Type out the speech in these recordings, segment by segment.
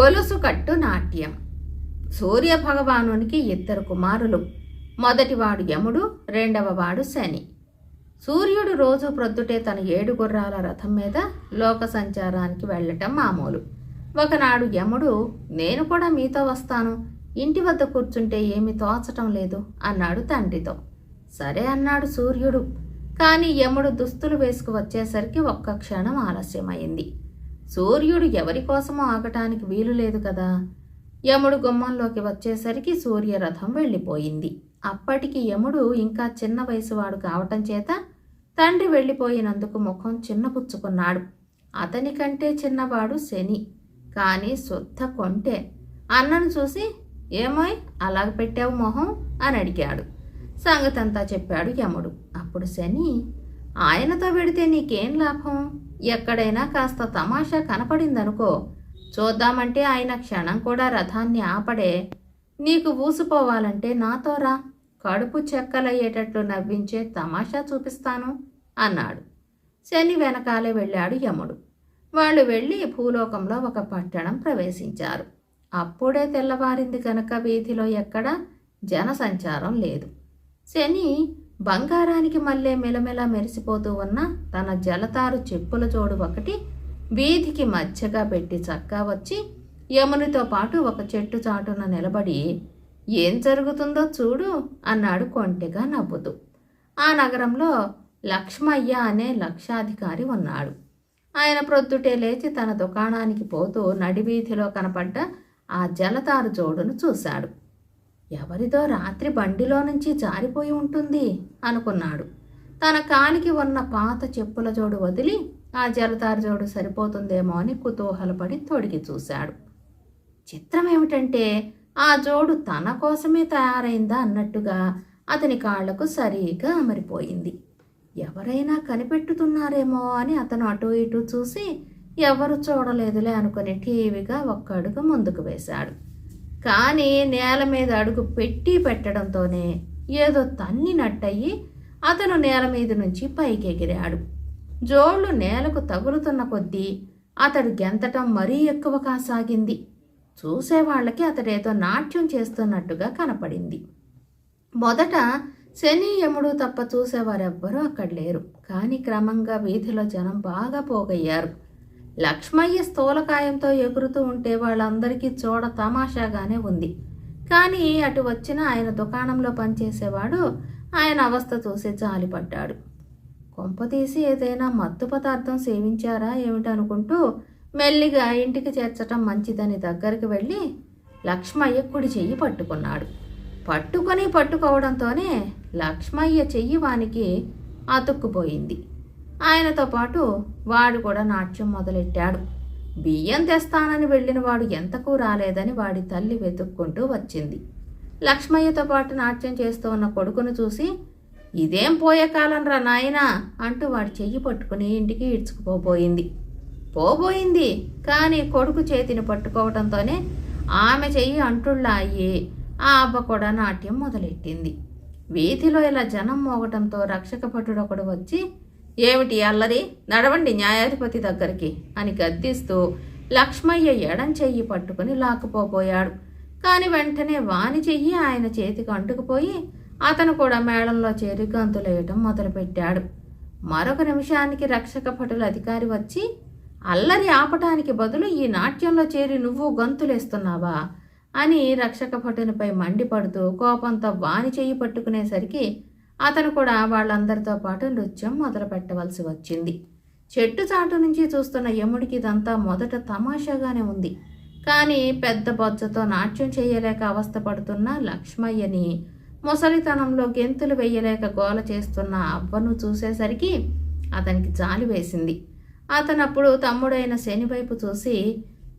గొలుసు కట్టు నాట్యం. సూర్య భగవానునికి ఇద్దరు కుమారులు. మొదటివాడు యముడు రెండవవాడు శని. సూర్యుడు రోజు ప్రొద్దుటే తన ఏడు గుర్రాల రథం మీద లోక సంచారానికి వెళ్ళటం మామూలు. ఒకనాడు యముడు నేను కూడా మీతో వస్తాను. ఇంటి వద్ద కూర్చుంటే ఏమీ తోచటం లేదు అన్నాడు తండ్రితో. సరే అన్నాడు సూర్యుడు. కానీ యముడు దుస్తులు వేసుకు వచ్చేసరికి ఒక్క క్షణం ఆలస్యమైంది. సూర్యుడు ఎవరి కోసమో ఆగటానికి వీలు లేదు కదా. యముడు గుమ్మంలోకి వచ్చేసరికి సూర్యరథం వెళ్ళిపోయింది. అప్పటికి యముడు ఇంకా చిన్న వయసువాడు కావటం చేత తండ్రి వెళ్ళిపోయినందుకు ముఖం చిన్నపుచ్చుకున్నాడు. అతని కంటే చిన్నవాడు శని. కానీ శుద్ధ కొంటే. అన్నను చూసి ఏమోయ్ అలాగ పెట్టావు మొహం? అని అడిగాడు. సంగతంతా చెప్పాడు యముడు. అప్పుడు శని ఆయనతో పెడితే నీకేం లాభం? ఎక్కడైనా కాస్త తమాషా కనపడిందనుకో చూద్దామంటే ఆయన క్షణం కూడా రథాన్ని ఆపడే నీకు ఊసిపోవాలంటే నాతో రా కడుపు చెక్కలయ్యేటట్లు నవ్వించే తమాషా చూపిస్తాను అన్నాడు. శని వెనకాలే వెళ్ళాడు యముడు. వాళ్ళు వెళ్ళి భూలోకంలో ఒక పట్టణం ప్రవేశించారు. అప్పుడే తెల్లవారింది కనుక వీధిలో ఎక్కడ జనసంచారం లేదు. శని బంగారానికి మళ్ళీ మెలమెల మెరిసిపోతూ ఉన్న తన జలతారు చెప్పుల జోడు ఒకటి వీధికి మధ్యగా పెట్టి చక్కా వచ్చి యమునితో పాటు ఒక చెట్టు చాటున నిలబడి ఏం జరుగుతుందో చూడు అన్నాడు కొంటెగా నవ్వుతూ. ఆ నగరంలో లక్ష్మయ్య అనే లక్షాధికారి ఉన్నాడు. ఆయన ప్రొద్దుటే లేచి తన దుకాణానికి పోతూ నడివీధిలో కనపడ్డ ఆ జలతారు జోడును చూశాడు. ఎవరిదో రాత్రి బండిలో నుంచి జారిపోయి ఉంటుంది అనుకున్నాడు. తన కాలికి ఉన్న పాత చెప్పుల జోడు వదిలి ఆ జలతారు జోడు సరిపోతుందేమో అని కుతూహలపడి తొడిగి చూశాడు. చిత్రం ఏమిటంటే ఆ జోడు తన కోసమే తయారైందా అన్నట్టుగా అతని కాళ్ళకు సరిగా అమరిపోయింది. ఎవరైనా కనిపెట్టుతున్నారేమో అని అతను అటు ఇటు చూసి ఎవరు చూడలేదులే అనుకుని టీవీగా ఒక్క అడుగు ముందుకు వేశాడు. కానీ నేల మీద అడుగు పెట్టి పెట్టడంతోనే ఏదో తన్నినట్టయి అతను నేల మీద నుంచి పైకి ఎగిరాడు జోళ్ళు నేలకు తగులుతున్న కొద్దీ అతడు గెంతటం మరీ ఎక్కువ కాసాగింది. చూసేవాళ్ళకి అతడేదో నాట్యం చేస్తున్నట్టుగా కనపడింది. మొదట శని యముడు తప్ప చూసేవారెవ్వరూ అక్కడ లేరు కానీ క్రమంగా వీధిలో జనం బాగా పోగయ్యారు. లక్ష్మయ్య స్థూలకాయంతో ఎగురుతూ ఉంటే వాళ్ళందరికీ చూడ తమాషాగానే ఉంది. కానీ అటు వచ్చిన ఆయన దుకాణంలో పనిచేసేవాడు ఆయన అవస్థ చూసి జాలిపడ్డాడు. కొంపతీసి ఏదైనా మత్తు పదార్థం సేవించారా ఏమిటనుకుంటూ మెల్లిగా ఇంటికి చేర్చటం మంచిదని దగ్గరికి వెళ్ళి లక్ష్మయ్య కుడి చెయ్యి పట్టుకున్నాడు. పట్టుకొని పట్టుకోవడంతోనే లక్ష్మయ్య చెయ్యి వానికి అతుక్కుపోయింది. ఆయనతో పాటు వాడు కూడా నాట్యం మొదలెట్టాడు. బియ్యం తెస్తానని వెళ్ళిన వాడు ఎంతకు రాలేదని వాడి తల్లి వెతుక్కుంటూ వచ్చింది. లక్ష్మయ్యతో పాటు నాట్యం చేస్తూ ఉన్న కొడుకును చూసి ఇదేం పోయే కాలం రా నాయనా అంటూ వాడి చెయ్యి పట్టుకుని ఇంటికి ఇడ్చుకుపోబోయింది పోబోయింది కానీ కొడుకు చేతిని పట్టుకోవడంతోనే ఆమె చెయ్యి అంటుళ్ళ అయ్యి ఆ అబ్బ కూడా నాట్యం మొదలెట్టింది. వీధిలో ఇలా జనం మోగటంతో రక్షక భటుడు ఒకడు వచ్చి ఏమిటి అల్లరి? నడవండి న్యాయాధిపతి దగ్గరికి అని గద్దిస్తూ లక్ష్మయ్య ఎడం చెయ్యి పట్టుకుని లాక్కుపోబోయాడు. కాని వెంటనే వాని చెయ్యి ఆయన చేతికి అంటుకుపోయి అతను కూడా మేళంలో చేరి గంతులేయటం మొదలుపెట్టాడు. మరొక నిమిషానికి రక్షక భటుల అధికారి వచ్చి అల్లరి ఆపటానికి బదులు ఈ నాట్యంలో చేరి నువ్వు గంతులేస్తున్నావా అని రక్షక భటునిపై మండిపడుతూ కోపంతో వాని చెయ్యి పట్టుకునేసరికి అతను కూడా వాళ్ళందరితో పాటు నృత్యం మొదలు పెట్టవలసి వచ్చింది. చెట్టు చాటు నుంచి చూస్తున్న యముడికి ఇదంతా మొదట తమాషాగానే ఉంది. కానీ పెద్ద బొజ్జతో నాట్యం చేయలేక అవస్థపడుతున్న లక్ష్మయ్యని ముసలితనంలో గెంతులు వేయలేక గోల చేస్తున్న అవ్వను చూసేసరికి అతనికి జాలి వేసింది. అతనప్పుడు తమ్ముడైన శని వైపు చూసి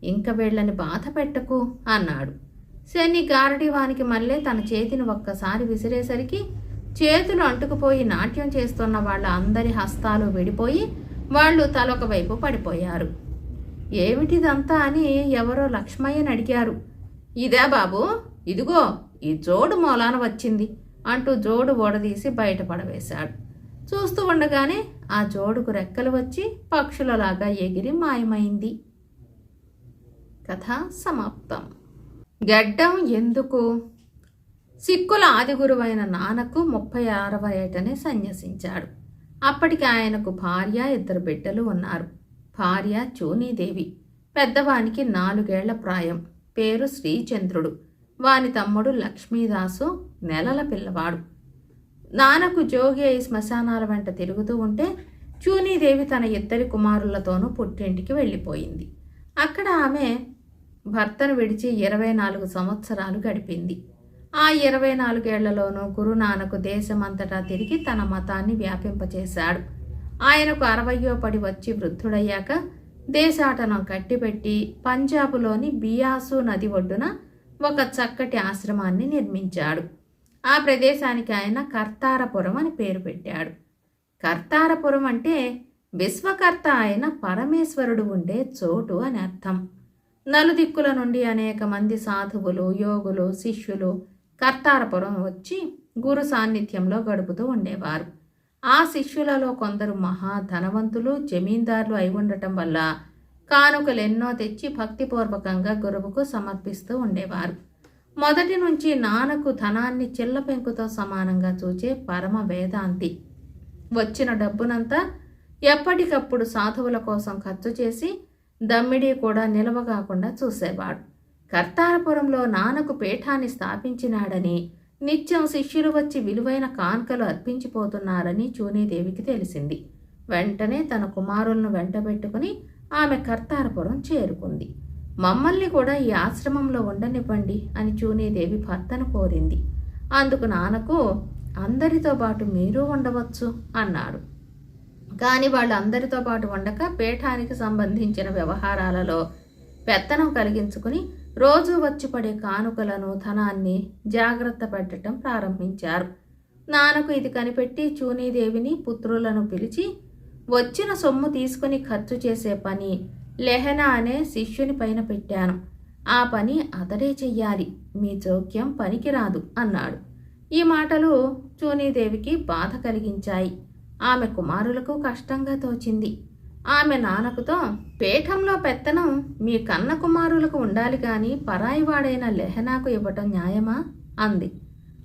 ఇంక వీళ్ళని బాధ పెట్టకు అన్నాడు. శని గారడి వానికి మళ్ళీ తన చేతిని ఒక్కసారి విసిరేసరికి చేతులు అంటుకుపోయి నాట్యం చేస్తున్న వాళ్ళ అందరి హస్తాలు విడిపోయి వాళ్ళు తలొక వైపు పడిపోయారు. ఏమిటిదంతా అని ఎవరో లక్ష్మయ్యని అడిగారు. ఇదే బాబు ఇదిగో ఈ జోడు మూలాన వచ్చింది అంటూ జోడు ఓడదీసి బయటపడవేశాడు చూస్తూ ఉండగానే ఆ జోడుకు రెక్కలు వచ్చి పక్షులలాగా ఎగిరి మాయమైంది. కథ సమాప్తం. గడ్డం ఎందుకు? సిక్కుల ఆదిగురువైన నానకు ముప్పై ఆరవ ఏటనే సన్యసించాడు. అప్పటికి ఆయనకు భార్య ఇద్దరు బిడ్డలు ఉన్నారు. భార్య చూనీదేవి పెద్దవానికి నాలుగేళ్ళ ప్రాయం. పేరు శ్రీచంద్రుడు. వాని తమ్ముడు లక్ష్మీదాసు నెలల పిల్లవాడు. నానకు జోగి అయి శ్మశానాల వెంట తిరుగుతూ ఉంటే చూనీదేవి తన ఇద్దరి కుమారులతోనూ పుట్టింటికి వెళ్ళిపోయింది. అక్కడ ఆమె భర్తను విడిచి ఇరవై నాలుగు సంవత్సరాలు గడిపింది. ఆ ఇరవై నాలుగేళ్ళలోనూ గురునానకు దేశమంతటా తిరిగి తన మతాన్ని వ్యాపింపచేశాడు. ఆయనకు అరవయో పడి వచ్చి వృద్ధుడయ్యాక దేశాటనం కట్టిపెట్టి పంజాబులోని బియాసు నది ఒడ్డున ఒక చక్కటి ఆశ్రమాన్ని నిర్మించాడు. ఆ ప్రదేశానికి ఆయన కర్తారపురం అని పేరు పెట్టాడు. కర్తారపురం అంటే విశ్వకర్త అయిన పరమేశ్వరుడు ఉండే చోటు అని అర్థం. నలుదిక్కుల నుండి అనేక మంది సాధువులు యోగులు శిష్యులు కర్తారపురం వచ్చి గురు సాన్నిధ్యంలో గడుపుతూ ఉండేవారు. ఆ శిష్యులలో కొందరు మహా ధనవంతులు జమీందారులు అయి ఉండటం వల్ల కానుకలు ఎన్నో తెచ్చి భక్తిపూర్వకంగా గురువుకు సమర్పిస్తూ ఉండేవారు. మొదటి నుంచి నాన్నకు ధనాన్ని చిల్ల పెంకుతో సమానంగా చూచే పరమ వేదాంతి. వచ్చిన డబ్బునంతా ఎప్పటికప్పుడు సాధువుల కోసం ఖర్చు చేసి దమ్మిడి కూడా నిలవ కాకుండా చూసేవాడు. కర్తారపురంలో నాన్నకు పీఠాన్ని స్థాపించినాడని నిత్యం శిష్యులు వచ్చి విలువైన కాన్కలు అర్పించిపోతున్నారని చూనీదేవికి తెలిసింది. వెంటనే తన కుమారులను వెంటబెట్టుకుని ఆమె కర్తారపురం చేరుకుంది. మమ్మల్ని కూడా ఈ ఆశ్రమంలో ఉండనివ్వండి అని చూనీదేవి భర్తను కోరింది. అందుకు నాన్నకు అందరితో పాటు మీరు ఉండవచ్చు అన్నాడు. కానీ వాళ్ళు అందరితో పాటు ఉండక పీఠానికి సంబంధించిన వ్యవహారాలలో పెత్తనం కలిగించుకుని రోజు వచ్చి పడే కానుకలను ధనాన్ని జాగ్రత్త పెట్టడం ప్రారంభించారు. నాన్నకు ఇది కనిపెట్టి చూనీదేవిని పుత్రులను పిలిచి వచ్చిన సొమ్ము తీసుకుని ఖర్చు చేసే పని లెహనా అనే శిష్యుని పైన పెట్టాను. ఆ పని అతడే చెయ్యాలి. మీ జోక్యం పనికిరాదు అన్నాడు. ఈ మాటలు చూనీదేవికి బాధ కలిగించాయి. ఆమె కుమారులకు కష్టంగా తోచింది. ఆమె నాన్నకుతో పీఠంలో పెత్తనం మీ కన్న కుమారులకు ఉండాలి కానీ పరాయివాడైన లెహనాకు ఇవ్వటం న్యాయమా? అంది.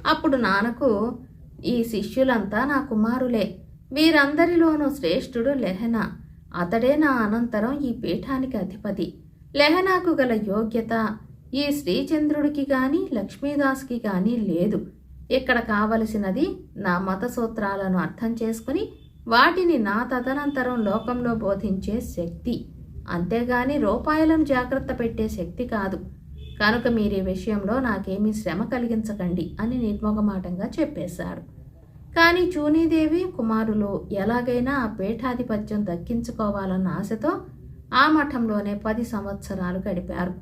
అప్పుడు నాన్నకు ఈ శిష్యులంతా నా కుమారులే. వీరందరిలోనూ శ్రేష్ఠుడు లెహనా. అతడే నా అనంతరం ఈ పీఠానికి అధిపతి. లెహనాకు గల యోగ్యత ఈ శ్రీచంద్రుడికి గాని లక్ష్మీదాస్కి గాని లేదు. ఇక్కడ కావలసినది నా మత సూత్రాలను అర్థం చేసుకుని వాటిని నా తదనంతరం లోకంలో బోధించే శక్తి. అంతేగాని రూపాయలను జాగ్రత్త పెట్టే శక్తి కాదు. కనుక మీరు ఈ విషయంలో నాకేమీ శ్రమ కలిగించకండి అని నిర్మోగమాటంగా చెప్పేశాడు. కానీ చూనీదేవి కుమారులు ఎలాగైనా ఆ పీఠాధిపత్యం దక్కించుకోవాలన్న ఆశతో ఆ మఠంలోనే పది సంవత్సరాలు గడిపారు.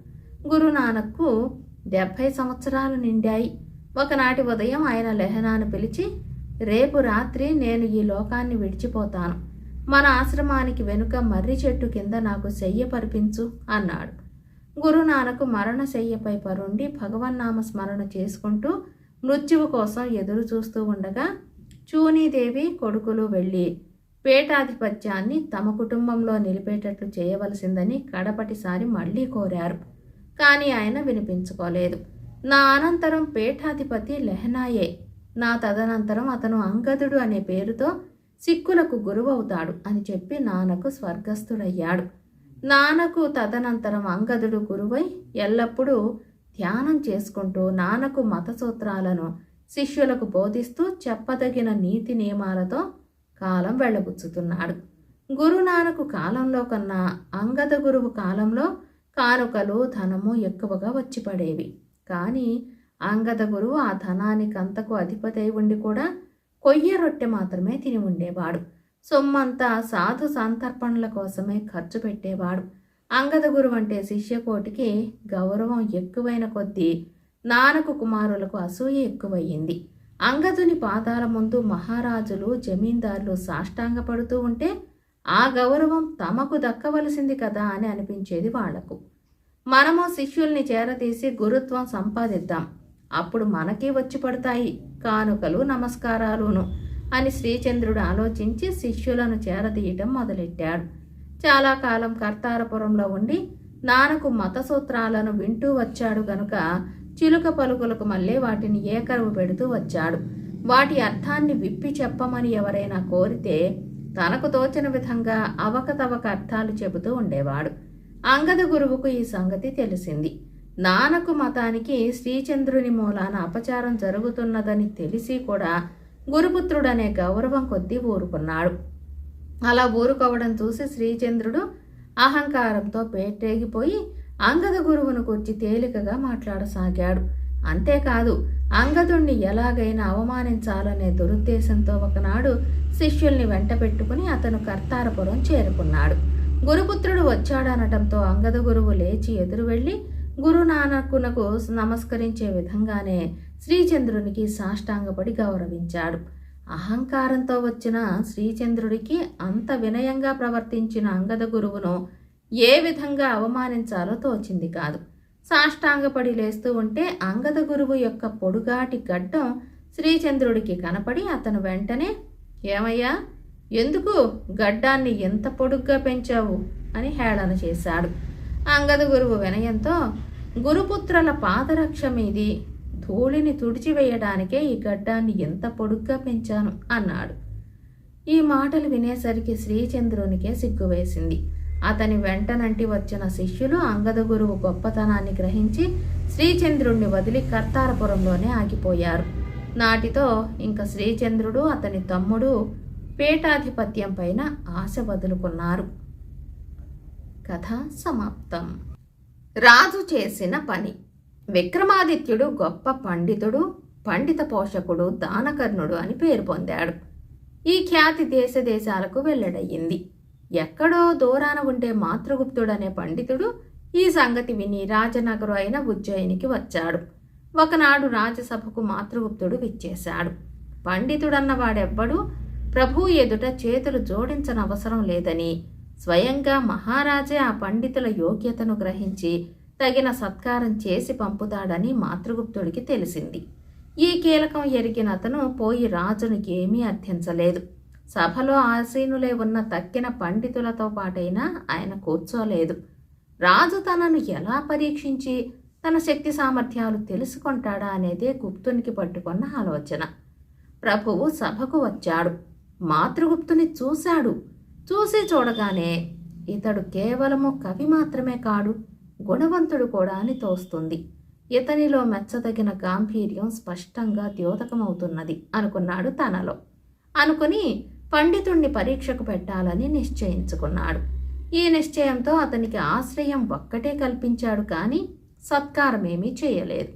గురునానక్కు డెబ్భై సంవత్సరాలు నిండాయి. ఒకనాటి ఉదయం ఆయన లెహనాను పిలిచి రేపు రాత్రి నేను ఈ లోకాన్ని విడిచిపోతాను. మన ఆశ్రమానికి వెనుక మర్రి చెట్టు కింద నాకు శయ్య పరిపించు అన్నాడు. గురునానకు మరణ శయ్యపై పరుండి భగవన్నామ స్మరణ చేసుకుంటూ మృత్యువు కోసం ఎదురు చూస్తూ ఉండగా చూనీదేవి కొడుకులు వెళ్ళి పీఠాధిపత్యాన్ని తమ కుటుంబంలో నిలిపేటట్లు చేయవలసిందని కడపటిసారి మళ్ళీ కోరారు. కానీ ఆయన వినిపించుకోలేదు. నా అనంతరం పీఠాధిపతి లెహనాయే నా తదనంతరం అతను అంగదుడు అనే పేరుతో సిక్కులకు గురువవుతాడు అని చెప్పి నాన్నకు స్వర్గస్థుడయ్యాడు. నాన్నకు తదనంతరం అంగదుడు గురువై ఎల్లప్పుడూ ధ్యానం చేసుకుంటూ నాన్నకు మత సూత్రాలను శిష్యులకు బోధిస్తూ చెప్పదగిన నీతి నియమాలతో కాలం వెళ్ళబుచ్చుతున్నాడు. గురునానకు కాలంలో కన్నా అంగద గురువు కాలంలో కానుకలు ధనము ఎక్కువగా వచ్చి పడేవి కానీ అంగద గురువు ఆ ధనానికంతకు అధిపతి ఉండి కూడా కొయ్య రొట్టె మాత్రమే తిని ఉండేవాడు. సొమ్మంతా సాధు సంతర్పణల కోసమే ఖర్చు పెట్టేవాడు. అంగద గురువు అంటే శిష్యకోటికి గౌరవం ఎక్కువైన కొద్దీ నానకు కుమారులకు అసూయ ఎక్కువయ్యింది. అంగదుని పాదాల ముందు మహారాజులు జమీందారులు సాష్టాంగపడుతూ ఉంటే ఆ గౌరవం తమకు దక్కవలసింది కదా అని అనిపించేది వాళ్ళకు. మనము శిష్యుల్ని చేరతీసి గురుత్వం సంపాదిద్దాం. అప్పుడు మనకే వచ్చి పడతాయి. కానుకలు నమస్కారాలును అని శ్రీచంద్రుడు ఆలోచించి శిష్యులను చేరదీయటం మొదలెట్టాడు. చాలా కాలం కర్తారపురంలో ఉండి నానకు మత సూత్రాలను వింటూ వచ్చాడు గనుక చిలుక పలుకులకు మళ్ళీ వాటిని ఏకరువు పెడుతూ వచ్చాడు. వాటి అర్థాన్ని విప్పి చెప్పమని ఎవరైనా కోరితే తనకు తోచిన విధంగా అవకతవక అర్థాలు చెబుతూ ఉండేవాడు. అంగద గురువుకు ఈ సంగతి తెలిసింది. నానకు మతానికి శ్రీచంద్రుని మూలాన అపచారం జరుగుతున్నదని తెలిసి కూడా గురుపుత్రుడనే గౌరవం కొద్దీ ఊరుకున్నాడు. అలా ఊరుకోవడం చూసి శ్రీచంద్రుడు అహంకారంతో పేటేగిపోయి అంగద గురువును కూర్చి తేలికగా మాట్లాడసాగాడు. అంతేకాదు అంగదుణ్ణి ఎలాగైనా అవమానించాలనే దురుద్దేశంతో ఒకనాడు శిష్యుల్ని వెంట పెట్టుకుని అతను కర్తారపురం చేరుకున్నాడు. గురుపుత్రుడు వచ్చాడనటంతో అంగద గురువు లేచి ఎదురు వెళ్ళి గురునానకునకు నమస్కరించే విధంగానే శ్రీచంద్రునికి సాష్టాంగపడి గౌరవించాడు. అహంకారంతో వచ్చిన శ్రీచంద్రుడికి అంత వినయంగా ప్రవర్తించిన అంగద గురువును ఏ విధంగా అవమానించాలో తోచింది కాదు. సాష్టాంగపడి లేస్తూ ఉంటే అంగద గురువు యొక్క పొడుగాటి గడ్డం శ్రీచంద్రుడికి కనపడి అతను వెంటనే ఏమయ్యా ఎందుకు గడ్డాన్ని ఎంత పొడుగ్గా పెంచావు? అని హేళన చేశాడు. అంగద గురువు వినయంతో గురుపుత్రుల పాదరక్ష మీది ధూళిని తుడిచివేయడానికే ఈ గడ్డాన్ని ఎంత పొడుగ్గా పెంచాను అన్నాడు. ఈ మాటలు వినేసరికి శ్రీచంద్రునికే సిగ్గువేసింది. అతని వెంటనంటి వచ్చిన శిష్యులు అంగద గురువు గొప్పతనాన్ని గ్రహించి శ్రీచంద్రుణ్ణి వదిలి కర్తారపురంలోనే ఆగిపోయారు. నాటితో ఇంకా శ్రీచంద్రుడు అతని తమ్ముడు పీఠాధిపత్యం పైన ఆశ వదులుకున్నారు. కథ సమాప్తం. రాజు చేసిన పని. విక్రమాదిత్యుడు గొప్ప పండితుడు పండిత పోషకుడు దానకర్ణుడు అని పేరు పొందాడు. ఈ ఖ్యాతి దేశ దేశాలకు వెల్లడయ్యింది. ఎక్కడో దూరాన ఉండే మాతృగుప్తుడనే పండితుడు ఈ సంగతి విని రాజనగరు అయిన ఉజ్జయినికి వచ్చాడు. ఒకనాడు రాజసభకు మాతృగుప్తుడు విచ్చేశాడు. పండితుడన్నవాడెవ్వడు ప్రభు ఎదుట చేతులు జోడించనవసరం లేదని స్వయంగా మహారాజే ఆ పండితుల యోగ్యతను గ్రహించి తగిన సత్కారం చేసి పంపుతాడని మాతృగుప్తుడికి తెలిసింది. ఈ కీలకం ఎరిగిన అతను పోయి రాజునికి ఏమీ అర్థించలేదు. సభలో ఆసీనులే ఉన్న తక్కిన పండితులతో పాటైనా ఆయన కూర్చోలేదు. రాజు తనను ఎలా పరీక్షించి తన శక్తి సామర్థ్యాలు తెలుసుకుంటాడా అనేదే గుప్తునికి పట్టుకున్న ఆలోచన. ప్రభువు సభకు వచ్చాడు. మాతృగుప్తుని చూశాడు. చూసి చూడగానే ఇతడు కేవలము కవి మాత్రమే కాడు గుణవంతుడు కూడా అని తోస్తుంది. ఇతనిలో మెచ్చదగిన గాంభీర్యం స్పష్టంగా ద్యోతకమవుతున్నది అనుకున్నాడు తనలో. అనుకుని పండితుణ్ణి పరీక్షకు పెట్టాలని నిశ్చయించుకున్నాడు. ఈ నిశ్చయంతో అతనికి ఆశ్రయం ఒక్కటే కల్పించాడు కానీ సత్కారమేమీ చేయలేదు.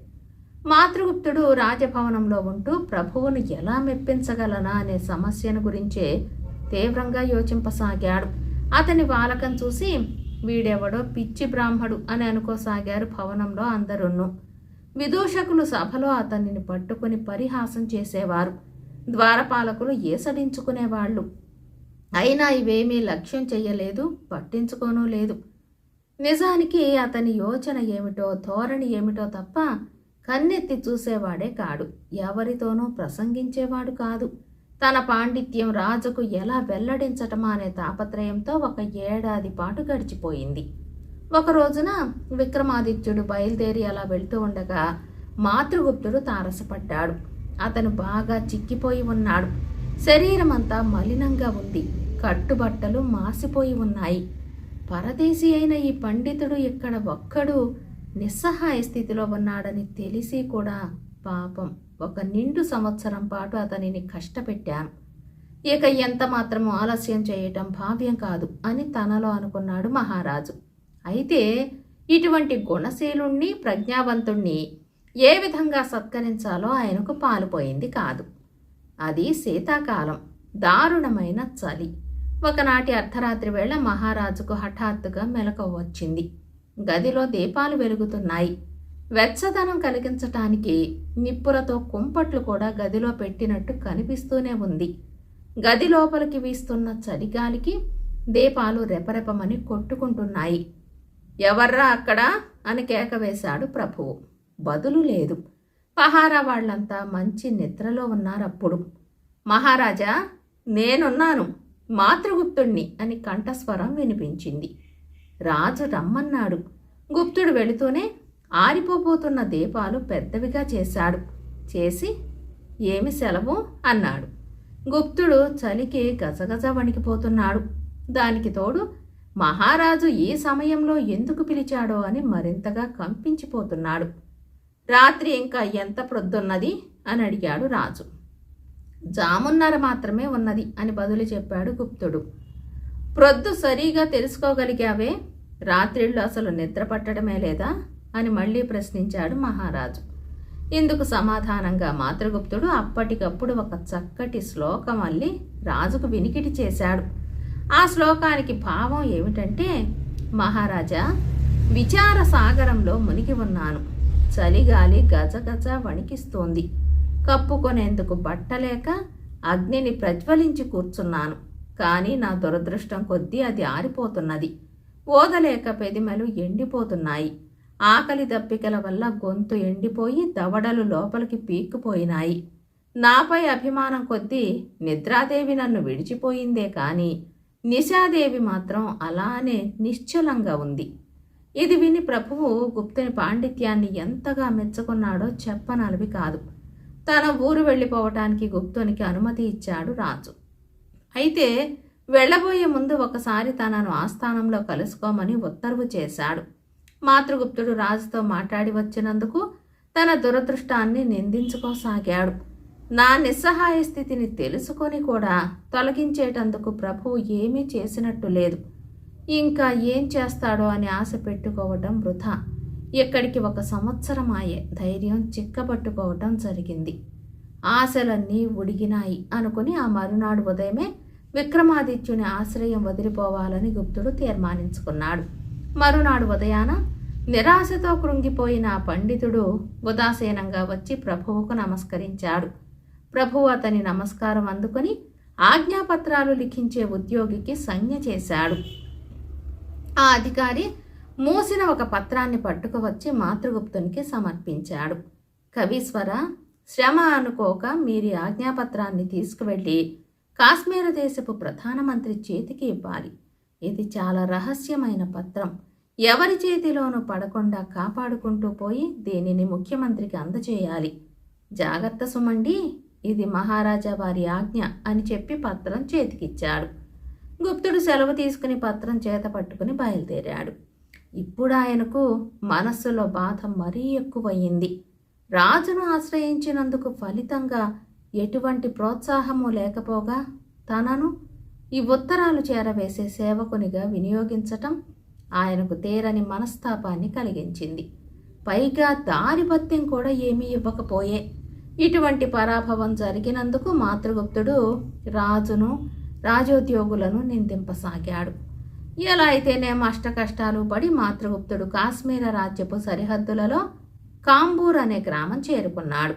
మాతృగుప్తుడు రాజభవనంలో ఉంటూ ప్రభువును ఎలా మెప్పించగలనా అనే సమస్యను గురించే తీవ్రంగా యోచింపసాగాడు. అతని వాలకం చూసి వీడెవడో పిచ్చి బ్రాహ్మడు అని అనుకోసాగారు భవనంలో అందరును. విదూషకులు సభలో అతనిని పట్టుకుని పరిహాసం చేసేవారు. ద్వారపాలకులు ఏసడించుకునేవాళ్ళు. అయినా ఇవేమీ లక్ష్యం చెయ్యలేదు పట్టించుకోనూ లేదు. నిజానికి అతని యోచన ఏమిటో ధోరణి ఏమిటో తప్ప కన్నెత్తి చూసేవాడే కాడు. ఎవరితోనూ ప్రసంగించేవాడు కాదు. తన పాండిత్యం రాజుకు ఎలా వెల్లడించటమా అనే తాపత్రయంతో ఒక ఏడాది పాటు గడిచిపోయింది. ఒక రోజున విక్రమాదిత్యుడు బయలుదేరి అలా వెళ్తూ ఉండగా మాతృగుప్తుడు తారసపడ్డాడు. అతను బాగా చిక్కిపోయి ఉన్నాడు. శరీరం అంతా మలినంగా ఉంది. కట్టుబట్టలు మాసిపోయి ఉన్నాయి. పరదేశీ అయిన ఈ పండితుడు ఇక్కడ ఒక్కడు నిస్సహాయ స్థితిలో ఉన్నాడని తెలిసి కూడా పాపం. ఒక నిండు సంవత్సరం పాటు అతనిని కష్టపెట్టాను ఇక ఎంత మాత్రము ఆలస్యం చేయటం భావ్యం కాదు అని తనలో అనుకున్నాడు మహారాజు. అయితే ఇటువంటి గుణశీలుణ్ణి ప్రజ్ఞావంతుణ్ణి ఏ విధంగా సత్కరించాలో ఆయనకు పాలుపోయింది కాదు. అది శీతాకాలం దారుణమైన చలి. ఒకనాటి అర్ధరాత్రి వేళ మహారాజుకు హఠాత్తుగా మెలకువ వచ్చింది. గదిలో దీపాలు వెలుగుతున్నాయి. వెచ్చదనం కలిగించటానికి నిప్పులతో కుంపట్లు కూడా గదిలో పెట్టినట్టు కనిపిస్తూనే ఉంది. గది లోపలికి వీస్తున్న చలిగాలికి దీపాలు రెపరెపమని కొట్టుకుంటున్నాయి. ఎవర్రా అక్కడ? అని కేక వేశాడు ప్రభువు బదులు లేదు. పహారా వాళ్ళంతా మంచి నిద్రలో ఉన్నారప్పుడు. మహారాజా నేనున్నాను మాతృగుప్తుణ్ణి అని కంఠస్వరం వినిపించింది. రాజు రమ్మన్నాడు. గుప్తుడు వెళుతూనే ఆరిపోబోతున్న దీపాలు పెద్దవిగా చేశాడు. చేసి ఏమి సెలవు? అన్నాడు. గుప్తుడు చలికి గజగజ వణికిపోతున్నాడు. దానికి తోడు మహారాజు ఈ సమయంలో ఎందుకు పిలిచాడో అని మరింతగా కంపించిపోతున్నాడు. రాత్రి ఇంకా ఎంత ప్రొద్దున్నది? అని అడిగాడు రాజు. జామున్నర మాత్రమే ఉన్నది అని బదులు చెప్పాడు గుప్తుడు. ప్రొద్దు సరిగా తెలుసుకోగలిగావే? రాత్రిళ్ళు అసలు నిద్ర పట్టడమే లేదా? అని మళ్ళీ ప్రశ్నించాడు మహారాజు. ఇందుకు సమాధానంగా మాతృగుప్తుడు అప్పటికప్పుడు ఒక చక్కటి శ్లోకం అల్లి రాజుకు వినికిడి చేశాడు. ఆ శ్లోకానికి భావం ఏమిటంటే మహారాజా విచార సాగరంలో మునిగి ఉన్నాను. చలిగాలి గజగజ వణికిస్తోంది. కప్పుకొనేందుకు బట్టలేక అగ్నిని ప్రజ్వలించి కూర్చున్నాను. కానీ నా దురదృష్టం కొద్దీ అది ఆరిపోతున్నది. ఓదలేక పెదిమలు ఎండిపోతున్నాయి. ఆకలి దప్పికల వల్ల గొంతు ఎండిపోయి దవడలు లోపలికి పీక్కుపోయినాయి. నాపై అభిమానం కొద్దీ నిద్రాదేవి నన్ను విడిచిపోయిందే కానీ నిశాదేవి మాత్రం అలానే నిశ్చలంగా ఉంది. ఇది విని ప్రభువు గుప్తుని పాండిత్యాన్ని ఎంతగా మెచ్చుకున్నాడో చెప్పనలవి కాదు. తన ఊరు వెళ్ళిపోవటానికి గుప్తునికి అనుమతి ఇచ్చాడు రాజు. అయితే వెళ్ళబోయే ముందు ఒకసారి తనను ఆస్థానంలో కలుసుకోమని ఉత్తర్వు చేశాడు. మాతృగుప్తుడు రాజుతో మాట్లాడి వచ్చినందుకు తన దురదృష్టాన్ని నిందించుకోసాగాడు. నా నిస్సహాయ స్థితిని తెలుసుకొని కూడా తొలగించేటందుకు ప్రభువు ఏమీ చేసినట్టు లేదు. ఇంకా ఏం చేస్తాడో అని ఆశ పెట్టుకోవటం వృధా. ఇక్కడికి ఒక సంవత్సరం ఆయే ధైర్యం చిక్కబట్టుకోవటం జరిగింది. ఆశలన్నీ ఉడిగినాయి అనుకుని ఆ మరునాడు ఉదయమే విక్రమాదిత్యుని ఆశ్రయం వదిలిపోవాలని గుప్తుడు తీర్మానించుకున్నాడు. మరునాడు ఉదయాన నిరాశతో కృంగిపోయిన పండితుడు ఉదాసీనంగా వచ్చి ప్రభువుకు నమస్కరించాడు. ప్రభువు అతని నమస్కారం అందుకొని ఆజ్ఞాపత్రాలు లిఖించే ఉద్యోగికి సంజ్ఞ చేశాడు. ఆ అధికారి మూసిన ఒక పత్రాన్ని పట్టుకువచ్చి మాతృగుప్తునికి సమర్పించాడు. కవీశ్వర శ్రమ అనుకోక మీరి ఆజ్ఞాపత్రాన్ని తీసుకువెళ్ళి కాశ్మీర దేశపు ప్రధానమంత్రి చేతికి ఇవ్వాలి. ఇది చాలా రహస్యమైన పత్రం. ఎవరి చేతిలోనూ పడకుండా కాపాడుకుంటూ పోయి దీనిని ముఖ్యమంత్రికి అందజేయాలి. జాగ్రత్త సుమండి ఇది మహారాజా వారి ఆజ్ఞ అని చెప్పి పత్రం చేతికిచ్చాడు. గుప్తుడు సెలవు తీసుకుని పత్రం చేత పట్టుకుని బయలుదేరాడు. ఇప్పుడు ఆయనకు మనస్సులో బాధ మరీ ఎక్కువయ్యింది. రాజును ఆశ్రయించినందుకు ఫలితంగా ఎటువంటి ప్రోత్సాహము లేకపోగా తనను ఈ ఉత్తరాలు చేరవేసే సేవకునిగా వినియోగించటం ఆయనకు తేరని మనస్తాపాన్ని కలిగించింది. పైగా దారిపత్యం కూడా ఏమీ ఇవ్వకపోయే. ఇటువంటి పరాభవం జరిగినందుకు మాతృగుప్తుడు రాజును రాజోద్యోగులను నిందింపసాగాడు. ఎలా అయితేనేం అష్టకష్టాలు పడి మాతృగుప్తుడు కాశ్మీర రాజ్యపు సరిహద్దులలో కాంబూర్ అనే గ్రామం చేరుకున్నాడు.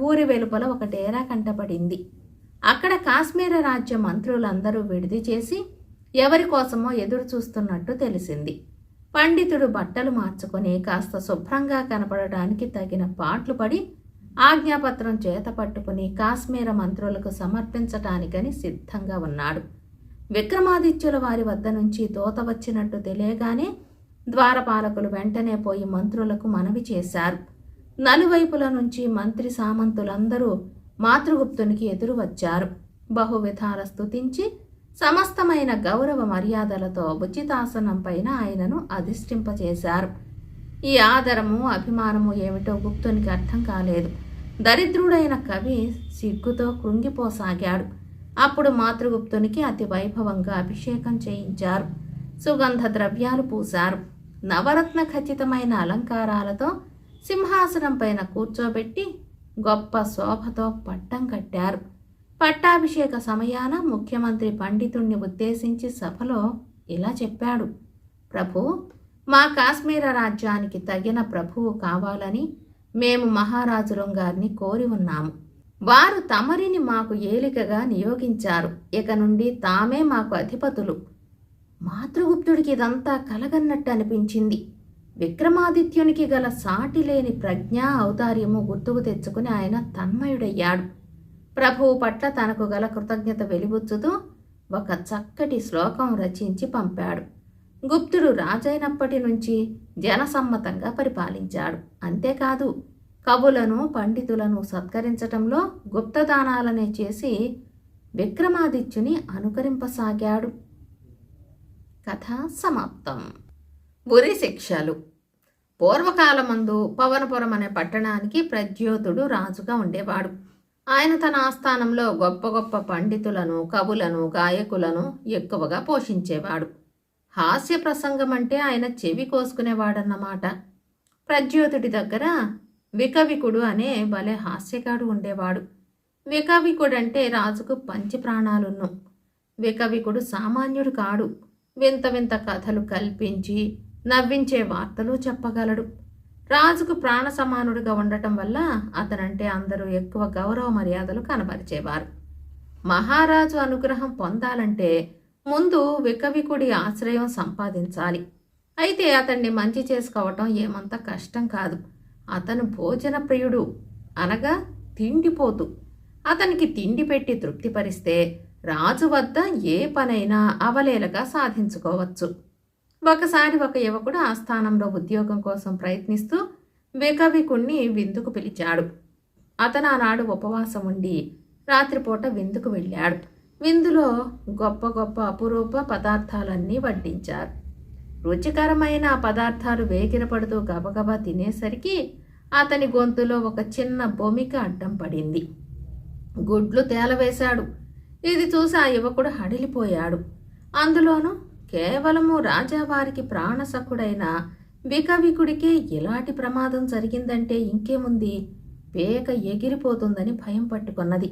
ఊరి వెలుపల ఒక డేరా కంటపడింది. అక్కడ కాశ్మీర రాజ్య మంత్రులందరూ విడిది చేసి ఎవరి కోసమో ఎదురు చూస్తున్నట్టు తెలిసింది. పండితుడు బట్టలు మార్చుకొని కాస్త శుభ్రంగా కనపడటానికి తగిన పాట్లు పడి ఆజ్ఞాపత్రం చేత పట్టుకుని కాశ్మీర మంత్రులకు సమర్పించటానికని సిద్ధంగా ఉన్నాడు. విక్రమాదిత్యుల వారి వద్ద నుంచి తోత వచ్చినట్టు తెలియగానే ద్వారపాలకులు వెంటనే పోయి మంత్రులకు మనవి చేశారు. నలువైపుల నుంచి మంత్రి సామంతులందరూ మాతృగుప్తునికి ఎదురు వచ్చారు. బహువిధాల స్థుతించి సమస్తమైన గౌరవ మర్యాదలతో ఉచితాసనం పైన ఆయనను అధిష్ఠింపచేశారు. ఈ ఆదరము అభిమానము ఏమిటో గుప్తునికి అర్థం కాలేదు. దరిద్రుడైన కవి సిగ్గుతో కృంగిపోసాగాడు. అప్పుడు మాతృగుప్తునికి అతి వైభవంగా అభిషేకం చేయించారు. సుగంధ ద్రవ్యాలు పూశారు. నవరత్న ఖచ్చితమైన అలంకారాలతో సింహాసనం పైన కూర్చోబెట్టి గొప్ప శోభతో పట్టం కట్టారు. పట్టాభిషేక సమయాన ముఖ్యమంత్రి పండితుణ్ణి ఉద్దేశించి సభలో ఇలా చెప్పాడు. ప్రభు మా కాశ్మీర రాజ్యానికి తగిన ప్రభువు కావాలని మేము మహారాజులం గారిని కోరి ఉన్నాము. వారు తమరిని మాకు ఏలికగా నియోగించారు. ఇక నుండి తామే మాకు అధిపతులు. మాతృగుప్తుడికి ఇదంతా కలగన్నట్టు అనిపించింది. విక్రమాదిత్యునికి గల సాటి లేని ప్రజ్ఞ ఔదార్యము గుర్తుకు తెచ్చుకుని ఆయన తన్మయుడయ్యాడు. ప్రభువు పట్ల తనకు గల కృతజ్ఞత వెలిబుచ్చుతూ ఒక చక్కటి శ్లోకం రచించి పంపాడు. గుప్తుడు రాజైనప్పటి నుంచి జనసమ్మతంగా పరిపాలించాడు. అంతేకాదు కవులను పండితులను సత్కరించటంలో గుప్తదానాలనే చేసి విక్రమాదిత్యుని అనుకరింపసాగాడు. కథ సమాప్తం. ఉరి శిక్షలు. పూర్వకాలమందు పవనపురం అనే పట్టణానికి ప్రద్యోతుడు రాజుగా ఉండేవాడు. ఆయన తన ఆస్థానంలో గొప్ప గొప్ప పండితులను కవులను గాయకులను ఎక్కువగా పోషించేవాడు. హాస్య ప్రసంగం అంటే ఆయన చెవి కోసుకునేవాడన్నమాట. ప్రద్యోతుడి దగ్గర వికవికుడు అనే భలే హాస్యగాడు ఉండేవాడు. వికవికుడు అంటే రాజుకు పంచి ప్రాణాలున్ను. వికవికుడు సామాన్యుడు కాడు. వింత వింత కథలు కల్పించి నవ్వించే వార్తలు చెప్పగలడు. రాజుకు ప్రాణ సమానుడిగా ఉండటం వల్ల అతనంటే అందరూ ఎక్కువ గౌరవ మర్యాదలు కనబరిచేవారు. మహారాజు అనుగ్రహం పొందాలంటే ముందు వికవికుడి ఆశ్రయం సంపాదించాలి. అయితే అతన్ని మంచి చేసుకోవటం ఏమంత కష్టం కాదు. అతను భోజన ప్రియుడు. అనగా తిండిపోతు. అతనికి తిండి పెట్టి తృప్తిపరిస్తే రాజు వద్ద ఏ పనైనా అవలేలగా సాధించుకోవచ్చు. ఒకసారి ఒక యువకుడు ఆ స్థానంలో ఉద్యోగం కోసం ప్రయత్నిస్తూ వికవికుణ్ణి విందుకు పిలిచాడు. అతను ఆనాడు ఉపవాసం ఉండి రాత్రిపూట విందుకు వెళ్ళాడు. విందులో గొప్ప గొప్ప అపురూప పదార్థాలన్నీ వడ్డించారు. రుచికరమైన పదార్థాలు వేగిరపడుతూ గబగబా తినేసరికి అతని గొంతులో ఒక చిన్న భూమిక అడ్డం పడింది. గుడ్లు తేలవేశాడు. ఇది చూసి ఆ యువకుడు హడిలిపోయాడు. అందులోనూ కేవలము రాజావారికి ప్రాణసకుడైన వికవికుడికే ఇలాంటి ప్రమాదం జరిగిందంటే ఇంకేముంది? పేక ఎగిరిపోతుందని భయం పట్టుకున్నది.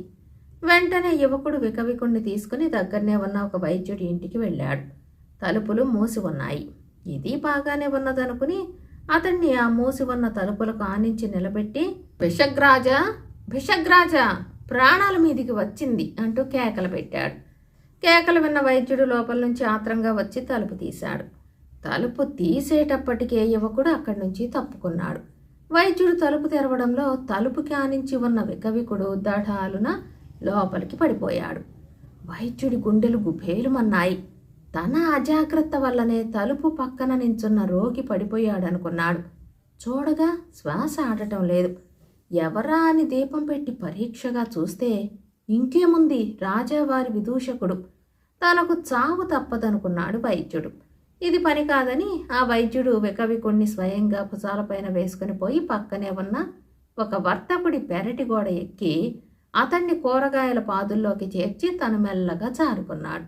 వెంటనే యువకుడు వికవికుణ్ణి తీసుకుని దగ్గరనే ఉన్న ఒక వైద్యుడి ఇంటికి వెళ్ళాడు. తలుపులు మూసి ఉన్నాయి. ఇది బాగానే ఉన్నదనుకుని అతన్ని ఆ మూసి ఉన్న తలుపులకు ఆనించి నిలబెట్టి భిషగ్రాజా! భిషగ్రాజా! ప్రాణాల మీదికి వచ్చింది అంటూ కేకలు పెట్టాడు. కేకలు విన్న వైద్యుడు లోపల నుంచి ఆత్రంగా వచ్చి తలుపు తీశాడు. తలుపు తీసేటప్పటికే యువకుడు అక్కడి నుంచి తప్పుకున్నాడు. వైద్యుడు తలుపు తెరవడంలో తలుపు కానించి ఉన్న వికవికుడు దఢాలున లోపలికి పడిపోయాడు. వైద్యుడి గుండెలు గుభేలుమన్నాయి. తన అజాగ్రత్త వల్లనే తలుపు పక్కన నించున్న రోగి పడిపోయాడనుకున్నాడు. చూడగా శ్వాస ఆడటం లేదు. ఎవరా అని దీపం పెట్టి పరీక్షగా చూస్తే ఇంకేముంది? రాజావారి విదూషకుడు. తనకు చావు తప్పదనుకున్నాడు వైద్యుడు. ఇది పని కాదని ఆ వైద్యుడు వికవికుణ్ణి స్వయంగా భుజాలపైన వేసుకుని పోయి పక్కనే ఉన్న ఒక వర్తకుడి పెరటి గోడ ఎక్కి అతన్ని కూరగాయల పాదుల్లోకి చేర్చి తను మెల్లగా జారుకున్నాడు.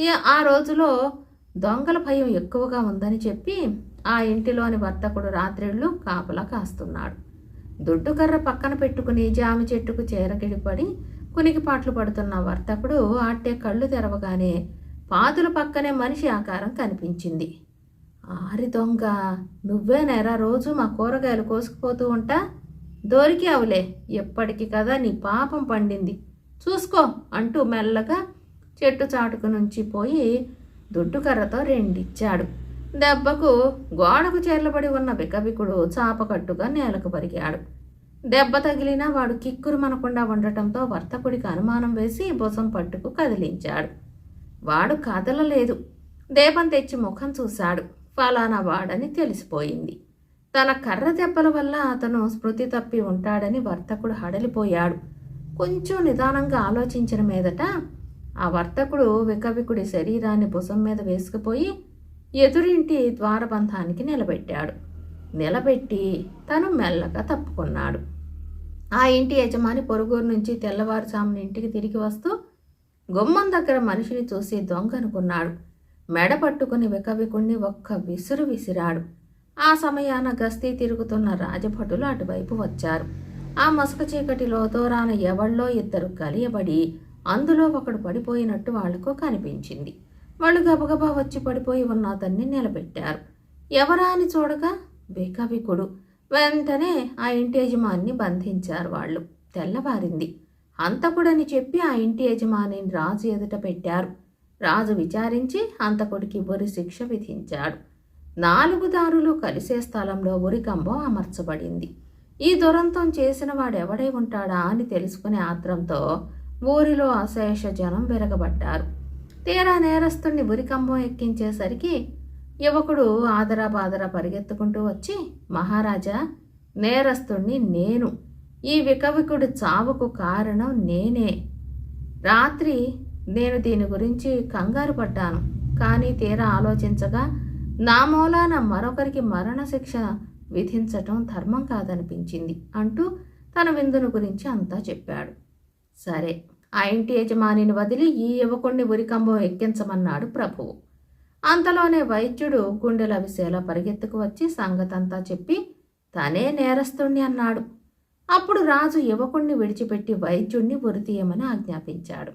ఈ ఆ రోజులో దొంగల భయం ఎక్కువగా ఉందని చెప్పి ఆ ఇంటిలోని వర్తకుడు రాత్రిళ్ళు కాపలా కాస్తున్నాడు. దుడ్డుకర్ర పక్కన పెట్టుకుని జామ చెట్టుకు చేరకిడిపడి కునికిపాట్లు పడుతున్న వర్తకుడు ఆటే కళ్ళు తెరవగానే పాదుల పక్కనే మనిషి ఆకారం కనిపించింది. ఆరి దొంగ నువ్వేనేరా రోజు మా కూరగాయలు కోసుకుపోతూ ఉంటా? దొరికి అవులే ఎప్పటికి కదా నీ పాపం పండింది. చూసుకో అంటూ మెల్లగా చెట్టు చాటుకు నుంచి పోయి దుడ్డుకర్రతో రెండిచ్చాడు. దెబ్బకు గోడకు చేర్లబడి ఉన్న బికబికుడు చాపకట్టుగా నేలకు పరిగాడు. దెబ్బ తగిలినా వాడు కిక్కురు మనకుండా ఉండటంతో వర్తకుడికి అనుమానం వేసి భుజం పట్టుకు కదిలించాడు. వాడు కదలలేదు. దేవం తెచ్చి ముఖం చూశాడు. ఫలానా వాడని తెలిసిపోయింది. తన కర్ర దెబ్బల వల్ల అతను స్మృతి తప్పి ఉంటాడని వర్తకుడు హడలిపోయాడు. కొంచెం నిదానంగా ఆలోచించిన మీదట ఆ వర్తకుడు వికవికుడి శరీరాన్ని భుజం మీద వేసుకుపోయి ఎదురింటి ద్వారబంధానికి నిలబెట్టాడు. నిలబెట్టి తను మెల్లగా తప్పుకున్నాడు. ఆ ఇంటి యజమాని పొరుగురు నుంచి తెల్లవారుజామున ఇంటికి తిరిగి వస్తూ గుమ్మం దగ్గర మనిషిని చూసి దొంగనుకున్నాడు. మెడ పట్టుకుని వికవికుణ్ణి ఒక్క విసురు విసిరాడు. ఆ సమయాన గస్తీ తిరుగుతున్న రాజభటులు అటువైపు వచ్చారు. ఆ మసక చీకటిలో దూరాన ఎవళ్ళో ఇద్దరు కలియబడి అందులో ఒకడు పడిపోయినట్టు వాళ్ళకు కనిపించింది. వాళ్ళు గబగబా వచ్చి పడిపోయి ఉన్న అతన్ని నిలబెట్టారు. ఎవరా అని చూడగా వికవికుడు వెంటనే ఆ ఇంటి యజమాన్ని బంధించారు వాళ్ళు. తెల్లవారింది. హంతకుడని చెప్పి ఆ ఇంటి యజమానిని రాజు ఎదుట పెట్టారు. రాజు విచారించి హంతకుడికి ఉరి శిక్ష విధించాడు. నాలుగు దారులు కలిసే స్థలంలో ఉరికంబం అమర్చబడింది. ఈ దురంతం చేసిన వాడెవడై ఉంటాడా అని తెలుసుకునే ఆత్రంతో ఊరిలో అశేష జనం విరగబడ్డారు. తీరా నేరస్తుణ్ణి ఉరికంబం ఎక్కించేసరికి యువకుడు ఆదరా బాదరా పరిగెత్తుకుంటూ వచ్చి మహారాజా నేరస్తుణ్ణి నేను. ఈ వికవికుడి చావుకు కారణం నేనే. రాత్రి నేను దీని గురించి కంగారు పడ్డాను. కానీ తీరా ఆలోచించగా నా మూలాన మరొకరికి మరణశిక్ష విధించటం ధర్మం కాదనిపించింది అంటూ తన విందును గురించి అంతా చెప్పాడు. సరే ఆ ఇంటి యజమానిని వదిలి ఈ యువకుణ్ణి ఉరికంబం ఎక్కించమన్నాడు ప్రభువు. అంతలోనే వైద్యుడు గుండెల విసేలా పరిగెత్తుకు వచ్చి సంగతంతా చెప్పి తనే నేరస్తుణ్ణి అన్నాడు. అప్పుడు రాజు యువకుణ్ణి విడిచిపెట్టి వైద్యుణ్ణి ఉరితీయమని ఆజ్ఞాపించాడు.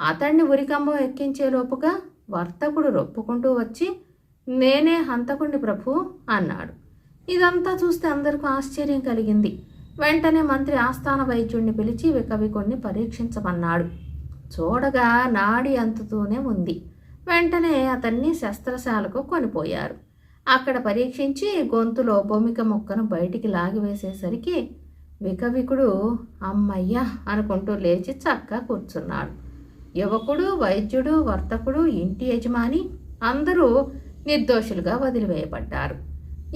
అతణ్ణి ఉరికంబం ఎక్కించేలోపుగా వర్తకుడు రొప్పుకుంటూ వచ్చి నేనే హంతకుణ్ణి ప్రభు అన్నాడు. ఇదంతా చూస్తే అందరికీ ఆశ్చర్యం కలిగింది. వెంటనే మంత్రి ఆస్థాన వైద్యుణ్ణి పిలిచి వికవికుణ్ణి పరీక్షించమన్నాడు. చూడగా నాడి అంతుతూనే ఉంది. వెంటనే అతన్ని శస్త్రశాలకు కొనిపోయారు. అక్కడ పరీక్షించి గొంతులో బొమ్మిక మొక్కను బయటికి లాగివేసేసరికి వికవికుడు అమ్మయ్య అనుకుంటూ లేచి చక్కగా కూర్చున్నాడు. యువకుడు వైద్యుడు వర్తకుడు ఇంటి యజమాని అందరూ నిర్దోషులుగా వదిలివేయబడ్డారు.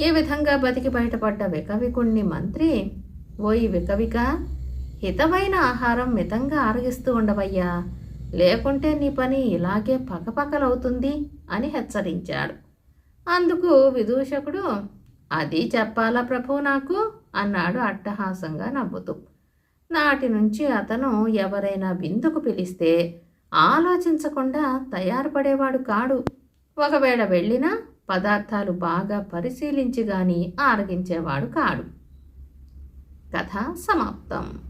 ఈ విధంగా బతికి బయటపడ్డ వికవికుణ్ణి మంత్రి ఓయి వికవిక హితమైన ఆహారం మితంగా ఆరగిస్తూ ఉండవయ్యా. లేకుంటే నీ పని ఇలాగే పకపకలవుతుంది అని హెచ్చరించాడు. అందుకు విదూషకుడు అది చెప్పాలా ప్రభు నాకు? అన్నాడు అట్టహాసంగా నవ్వుతూ. నాటి నుంచి అతను ఎవరైనా విందుకు పిలిస్తే ఆలోచించకుండా తయారుపడేవాడు కాడు. ఒకవేళ వెళ్ళినా పదార్థాలు బాగా పరిశీలించి గాని ఆరగించేవాడు కాడు. కథ సమాప్తం.